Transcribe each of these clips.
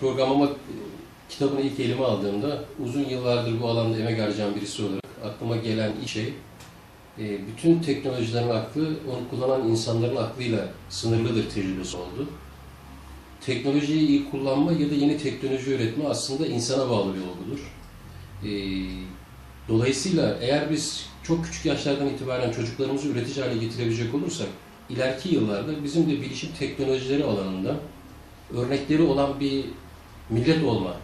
programlama e, kitabını ilk elime aldığımda uzun yıllardır bu alanda emek harcayan birisi olarak aklıma gelen şey e, bütün teknolojilerin aklı onu kullanan insanların aklıyla sınırlıdır tecrübesi oldu. Teknolojiyi iyi kullanma ya da yeni teknoloji üretme aslında insana bağlı bir olgudur. E, Dolayısıyla eğer biz çok küçük yaşlardan itibaren çocuklarımızı üretici hale getirebilecek olursak ileriki yıllarda bizim de bilişim teknolojileri alanında örnekleri olan bir millet olma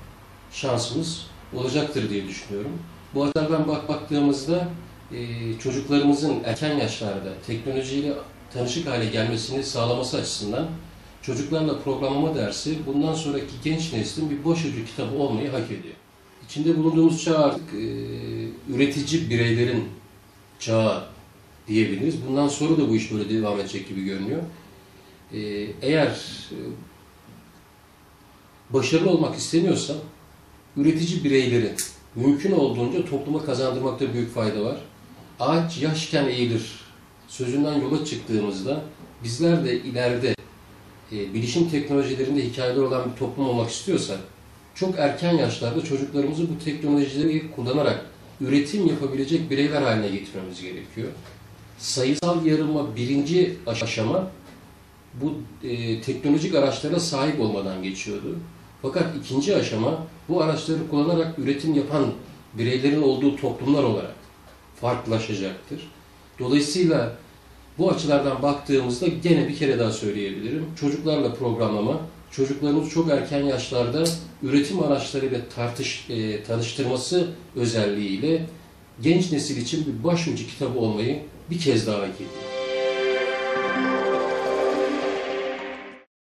şansımız olacaktır diye düşünüyorum. Bu açıdan bak baktığımızda e, çocuklarımızın erken yaşlarda teknolojiyle tanışık hale gelmesini sağlaması açısından çocuklarla programlama dersi bundan sonraki genç neslin bir başucu kitabı olmayı hak ediyor. İçinde bulunduğumuz çağ artık e, üretici bireylerin çağı diyebiliriz. Bundan sonra da bu iş böyle devam edecek gibi görünüyor. E, eğer e, başarılı olmak isteniyorsa üretici bireyleri mümkün olduğunca topluma kazandırmakta büyük fayda var. Ağaç yaşken eğilir sözünden yola çıktığımızda bizler de ileride e, bilişim teknolojilerinde hikayeler olan bir toplum olmak istiyorsak çok erken yaşlarda çocuklarımızı bu teknolojileri kullanarak üretim yapabilecek bireyler haline getirmemiz gerekiyor. Sayısal yarılma birinci aşama bu e, teknolojik araçlara sahip olmadan geçiyordu. Fakat ikinci aşama bu araçları kullanarak üretim yapan bireylerin olduğu toplumlar olarak farklılaşacaktır. Dolayısıyla bu açılardan baktığımızda gene bir kere daha söyleyebilirim. Çocuklarla programlama, çocuklarımız çok erken yaşlarda üretim araçlarıyla tartış, e, tanıştırması özelliğiyle genç nesil için bir başucu kitabı olmayı bir kez daha hak.